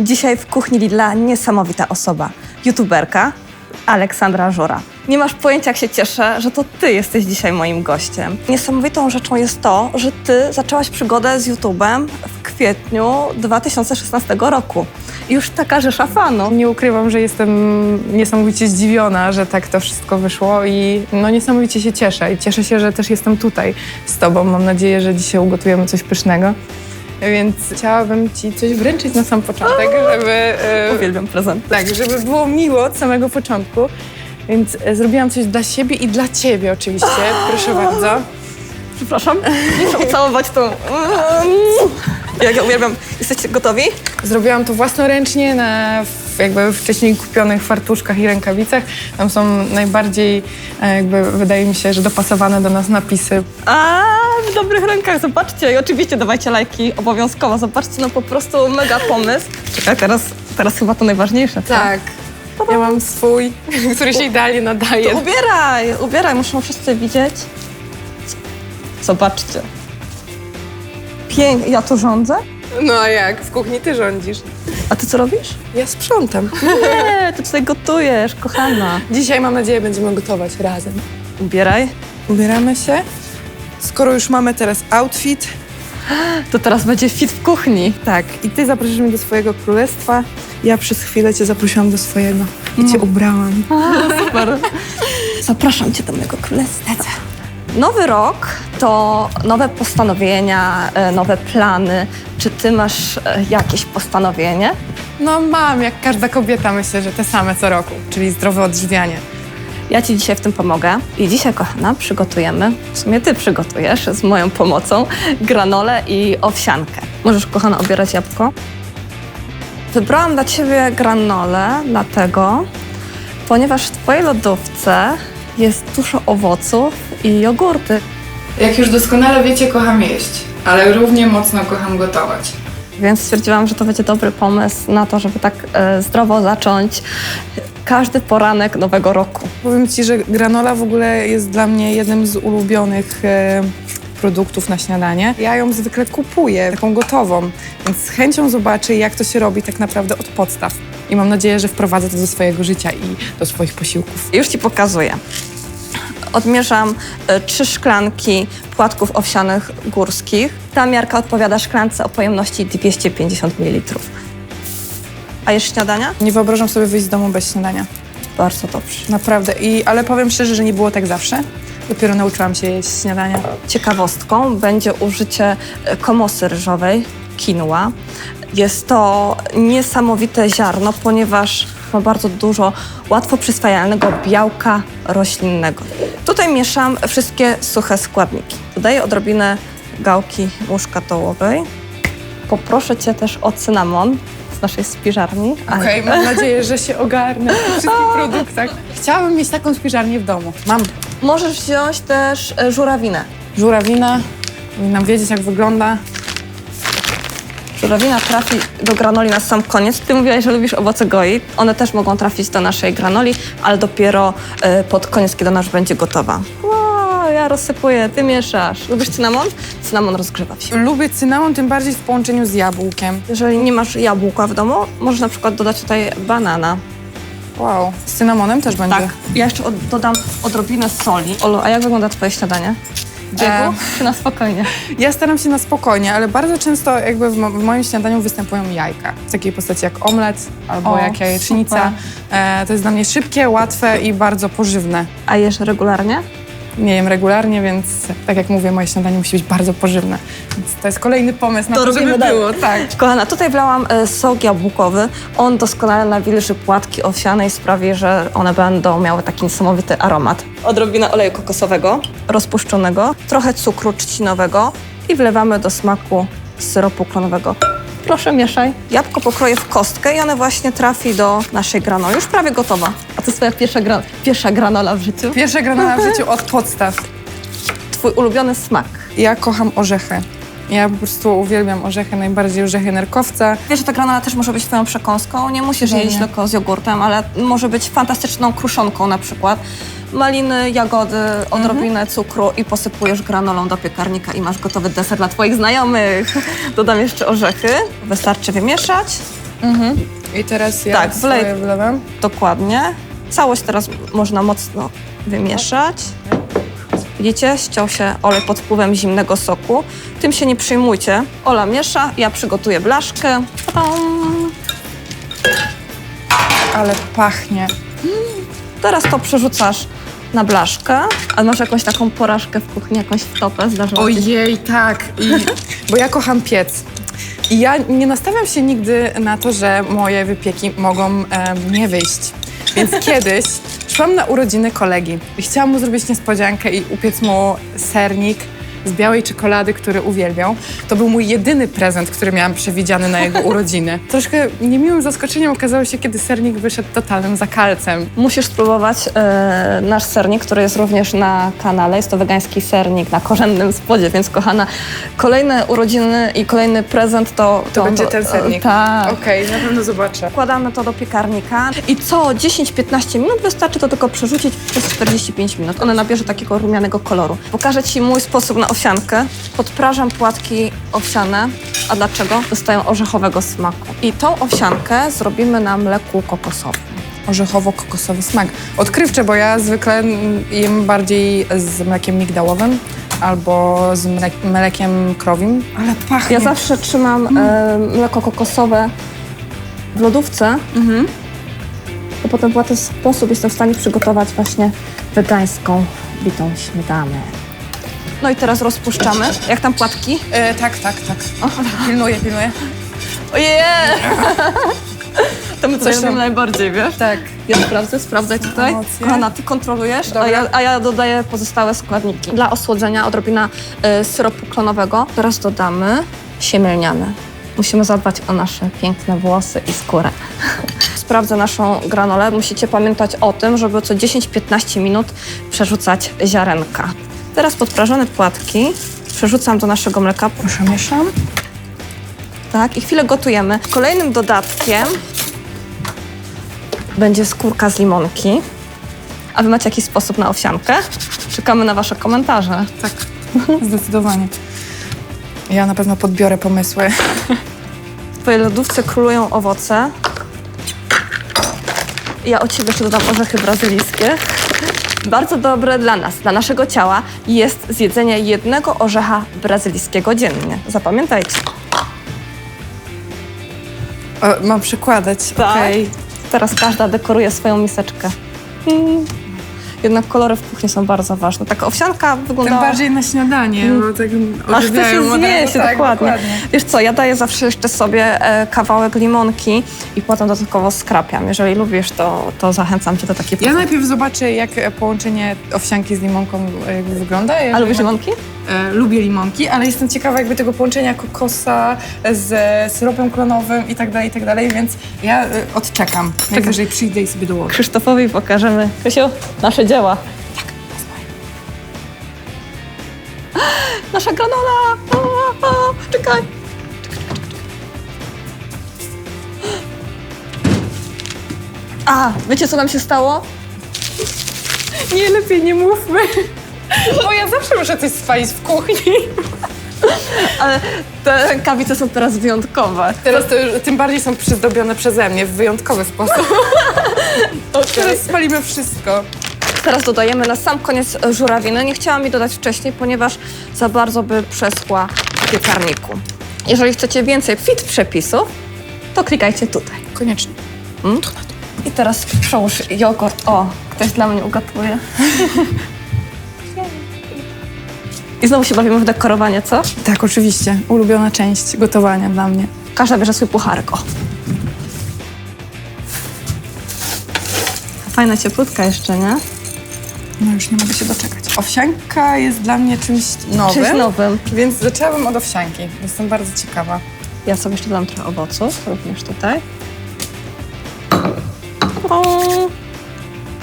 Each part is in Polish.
Dzisiaj w kuchni Lidla niesamowita osoba. YouTuberka Aleksandra Żura. Nie masz pojęcia, jak się cieszę, że to ty jesteś dzisiaj moim gościem. Niesamowitą rzeczą jest to, że ty zaczęłaś przygodę z YouTubem w kwietniu 2016 roku. Już taka rzesza fanów. Nie ukrywam, że jestem niesamowicie zdziwiona, że tak to wszystko wyszło i no niesamowicie się cieszę. I cieszę się, że też jestem tutaj z tobą. Mam nadzieję, że dzisiaj ugotujemy coś pysznego. Więc chciałabym ci coś wręczyć na sam początek, żeby, e, Uwielbiam prezent. tak, żeby było miło od samego początku. Więc e, zrobiłam coś dla siebie i dla ciebie oczywiście. Proszę bardzo. Przepraszam, muszę ucałować tą... Jak ja uwielbiam. Jesteście gotowi? Zrobiłam to własnoręcznie na w- jakby wcześniej kupionych fartuszkach i rękawicach. Tam są najbardziej e, jakby wydaje mi się, że dopasowane do nas napisy. A, w dobrych rękach, zobaczcie. I oczywiście dawajcie lajki obowiązkowo. Zobaczcie, no po prostu mega pomysł. Czekaj, teraz, teraz chyba to najważniejsze. co? Ja mam swój, który się idealnie nadaje. Ubieraj, ubieraj, muszą wszyscy widzieć. Zobaczcie. Pięknie. Ja tu rządzę? No a jak? W kuchni ty rządzisz. A ty co robisz? Ja sprzątam. Nie, ty tutaj gotujesz, kochana. Dzisiaj mam nadzieję będziemy gotować razem. Ubieraj. Ubieramy się. Skoro już mamy teraz outfit, To teraz będzie fit w kuchni. tak, i ty zapraszasz mnie do swojego królestwa, ja przez chwilę cię zaprosiłam do swojego i cię ubrałam. Super. Zapraszam cię do mojego królestwa. Nowy rok to nowe postanowienia, e, nowe plany. Czy ty masz e, jakieś postanowienie? No mam, jak każda kobieta, myślę, że te same co roku, czyli zdrowe odżywianie. Ja ci dzisiaj w tym pomogę. I dzisiaj, kochana, przygotujemy, w sumie ty przygotujesz z moją pomocą, granolę i owsiankę. Możesz, kochana, obierać jabłko. Wybrałam dla ciebie granolę, dlatego, ponieważ w twojej lodówce jest dużo owoców i jogurty. Jak już doskonale wiecie, kocham jeść, ale równie mocno kocham gotować. Więc stwierdziłam, że to będzie dobry pomysł na to, żeby tak e, zdrowo zacząć każdy poranek nowego roku. Powiem Ci, że granola w ogóle jest dla mnie jednym z ulubionych e, produktów na śniadanie. Ja ją zwykle kupuję, taką gotową, więc z chęcią zobaczę, jak to się robi tak naprawdę od podstaw. I mam nadzieję, że wprowadzę to do swojego życia i do swoich posiłków. Już Ci pokazuję. Odmierzam e, trzy szklanki płatków owsianych górskich. Ta miarka odpowiada szklance o pojemności 250 ml. A jesz śniadania? Nie wyobrażam sobie wyjść z domu bez śniadania. Bardzo dobrze. Naprawdę. I, ale powiem szczerze, że nie było tak zawsze. Dopiero nauczyłam się jeść śniadania. Ciekawostką będzie użycie e, komosy ryżowej, quinoa. Jest to niesamowite ziarno, ponieważ ma bardzo dużo łatwo przyswajalnego białka roślinnego. Tutaj mieszam wszystkie suche składniki. Dodaję odrobinę gałki muszkatołowej. Poproszę Cię też o cynamon z naszej spiżarni. Okej, mam nadzieję, że się ogarnę w wszystkich produktach. Chciałabym mieć taką spiżarnię w domu. Mam Możesz wziąć też e, żurawinę. żurawina, powinnam wiedzieć jak wygląda. Żurawina trafi do granoli na sam koniec. Ty mówiłaś, że lubisz owoce goi. One też mogą trafić do naszej granoli, ale dopiero e, pod koniec, kiedy ona już będzie gotowa. Wow, ja rozsypuję, ty mieszasz. Lubisz cynamon? Cynamon rozgrzewa się. Lubię cynamon, tym bardziej w połączeniu z jabłkiem. Jeżeli nie masz jabłka w domu, możesz na przykład dodać tutaj banana. Wow, z cynamonem też będzie. Tak. Ja jeszcze od, dodam odrobinę soli. Olu, a jak wygląda twoje śniadanie? Biegu? E. Czy na spokojnie? Ja staram się na spokojnie, ale bardzo często jakby w, mo- w moim śniadaniu występują jajka. W takiej postaci jak omlet albo O, jak jajecznica. E, to jest dla mnie szybkie, łatwe i bardzo pożywne. A jesz regularnie? Nie jem regularnie, więc tak jak mówię, moje śniadanie musi być bardzo pożywne. Więc to jest kolejny pomysł na To to, żeby robimy dalej. było. Tak. Kochana, tutaj wlałam e, sok jabłkowy. On doskonale nawilży płatki owsiane i sprawi, że one będą miały taki niesamowity aromat. Odrobina oleju kokosowego, rozpuszczonego, trochę cukru trzcinowego i wlewamy do smaku syropu klonowego. Proszę, mieszaj. Jabłko pokroję w kostkę i one właśnie trafi do naszej granoli. Już prawie gotowa. A to jest twoja pierwsza, gra- pierwsza granola w życiu? Pierwsza granola w życiu od podstaw. Twój ulubiony smak. Ja kocham orzechy. Ja po prostu uwielbiam orzechy, najbardziej orzechy nerkowca. Wiesz, że ta granola też może być twoją przekąską. Nie musisz jeść tylko z jogurtem, ale może być fantastyczną kruszonką na przykład. Maliny, jagody, odrobinę cukru i posypujesz granolą do piekarnika i masz gotowy deser dla twoich znajomych. Dodam jeszcze orzechy. Wystarczy wymieszać I teraz ja Tak, swoje wlej- wlewam. Dokładnie. Całość teraz można mocno wymieszać. Widzicie, ściął się olej pod wpływem zimnego soku. Tym się nie przejmujcie. Ola miesza, ja przygotuję blaszkę. Tadam! Ale pachnie. Teraz to przerzucasz na blaszkę. A masz jakąś taką porażkę w kuchni, jakąś wtopę? Zdarzyło ci się? Ojej, tak. I, bo ja kocham piec. I ja nie nastawiam się nigdy na to, że moje wypieki mogą em, nie wyjść. Więc kiedyś szłam na urodziny kolegi i chciałam mu zrobić niespodziankę i upiec mu sernik z białej czekolady, który uwielbiał. To był mój jedyny prezent, który miałam przewidziany na jego urodziny. Troszkę niemiłym zaskoczeniem okazało się, kiedy sernik wyszedł totalnym zakalcem. Musisz spróbować e, nasz sernik, który jest również na kanale. Jest to wegański sernik na korzennym spodzie, więc kochana, kolejne urodziny i kolejny prezent to... To, będzie ten sernik. Tak. Okej, na pewno zobaczę. Wkładamy to do piekarnika i co 10-15 minut wystarczy to tylko przerzucić przez 45 minut. One nabierze takiego rumianego koloru. Pokażę Ci mój sposób na owsiankę. Podprażam płatki owsiane. A dlaczego? Dostają orzechowego smaku. I tą owsiankę zrobimy na mleku kokosowym. orzechowo-kokosowy smak. Odkrywcze, bo ja zwykle mm, jem bardziej z mlekiem migdałowym albo z mlek- mlekiem krowim. Ale pachnie. Ja zawsze trzymam e, mleko kokosowe w lodówce, Mhm. bo potem w ten sposób jestem w stanie przygotować właśnie wegańską bitą śmietanę. No i teraz rozpuszczamy. Jak tam płatki? E, tak, tak, tak. Pilnuję, pilnuję. Ojej! To my coś tam- najbardziej, wiesz? Tak. Ja sprawdzę, sprawdzaj tutaj. Emocje. Kochana, ty kontrolujesz, a Dobra. ja, a ja dodaję pozostałe składniki. Dla osłodzenia odrobina y, syropu klonowego. Teraz dodamy siemię lniane. Musimy zadbać o nasze piękne włosy i skórę. Sprawdzę naszą granolę. Musicie pamiętać o tym, żeby co 10-15 minut przerzucać ziarenka. Teraz podprażone płatki przerzucam do naszego mleka. Proszę, mieszam. Tak, i chwilę gotujemy. Kolejnym dodatkiem będzie skórka z limonki. A wy macie jakiś sposób na owsiankę? Czekamy na wasze komentarze. Tak, zdecydowanie. Ja na pewno podbiorę pomysły. W twojej lodówce królują owoce. Ja od siebie jeszcze dodam orzechy brazylijskie. Bardzo dobre dla nas, dla naszego ciała jest zjedzenie jednego orzecha brazylijskiego dziennie. Zapamiętajcie. O, mam przykładać, Tak. okej. Teraz każda dekoruje swoją miseczkę. Mm. Jednak kolory w kuchni są bardzo ważne. Taka owsianka Tym wygląda... bardziej na śniadanie, bo tak Aż odżywiają się razu. zjeść, tak, dokładnie. Wiesz co, ja daję zawsze jeszcze sobie e, kawałek limonki i potem dodatkowo skrapiam. Jeżeli lubisz, to, to zachęcam cię do takiej Ja potrawy. najpierw zobaczę, jak połączenie owsianki z limonką e, wygląda. A lubisz limonki? E, lubię limonki, ale jestem ciekawa jakby tego połączenia kokosa z syropem klonowym i tak dalej, i tak dalej, więc ja e, odczekam. Najwyżej przyjdę i sobie dołożę. Krzysztofowi pokażemy. Krysiu, nasze dzieła. Tak, Nasza granola! O, o, czekaj! A, wiecie co nam się stało? Nie, lepiej nie mówmy, bo ja zawsze muszę coś spalić w kuchni. Ale te rękawice są teraz wyjątkowe. Teraz to już, tym bardziej są przyzdobione przeze mnie w wyjątkowy sposób. Teraz spalimy wszystko. Teraz dodajemy na sam koniec żurawiny. Nie chciałam jej dodać wcześniej, ponieważ za bardzo by przeschła w piekarniku. Jeżeli chcecie więcej fit przepisów, to klikajcie tutaj. Koniecznie. Mm? I teraz przełóż jogurt. O, ktoś dla mnie ugotuje. I znowu się bawimy w dekorowanie, co? Tak, oczywiście. Ulubiona część gotowania dla mnie. Każda bierze swój pucharek. O. Fajna cieplutka jeszcze, nie? No już nie mogę się doczekać. Owsianka jest dla mnie czymś nowym, Czymś nowym. więc zaczęłabym od owsianki. Jestem bardzo ciekawa. Ja sobie jeszcze dodam trochę owoców, również tutaj.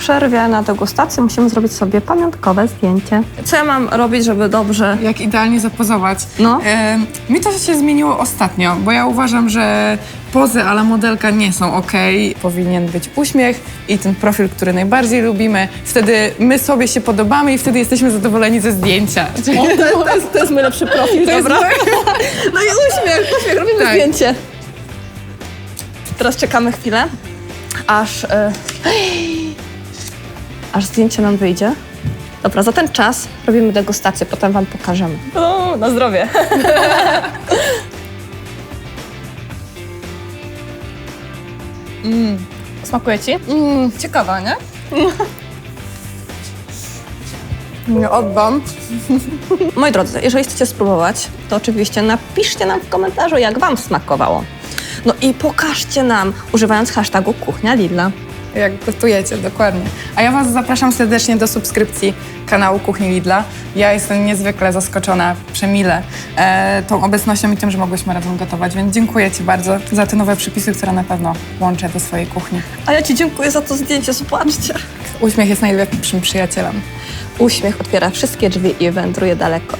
Przerwie na degustację musimy zrobić sobie pamiątkowe zdjęcie. Co ja mam robić, żeby dobrze... Jak idealnie zapozować. No. E, mi to się zmieniło ostatnio, bo ja uważam, że pozy ale modelka nie są ok. Powinien być uśmiech i ten profil, który najbardziej lubimy. Wtedy my sobie się podobamy i wtedy jesteśmy zadowoleni ze zdjęcia. O, to, to, jest, to jest mój lepszy profil, to dobra? No i uśmiech, uśmiech, robimy Tak. zdjęcie. Teraz czekamy chwilę, aż, e, aż zdjęcie nam wyjdzie. Dobra, za ten czas robimy degustację, potem Wam pokażemy. O, na zdrowie. Smakuje Ci? Ciekawa, nie? Nie oddam. Moi drodzy, jeżeli chcecie spróbować, to oczywiście napiszcie nam w komentarzu, jak Wam smakowało. No i pokażcie nam, używając hashtagu Kuchnia Lidla. Jak gotujecie, dokładnie. A ja Was zapraszam serdecznie do subskrypcji kanału Kuchni Lidla. Ja jestem niezwykle zaskoczona, przemile e, tą obecnością i tym, że mogłyśmy razem gotować, więc dziękuję Ci bardzo za te nowe przepisy, które na pewno łączę do swojej kuchni. A ja Ci dziękuję za to zdjęcie, zobaczcie. Uśmiech jest najlepszym przyjacielem. Uśmiech otwiera wszystkie drzwi i wędruje daleko.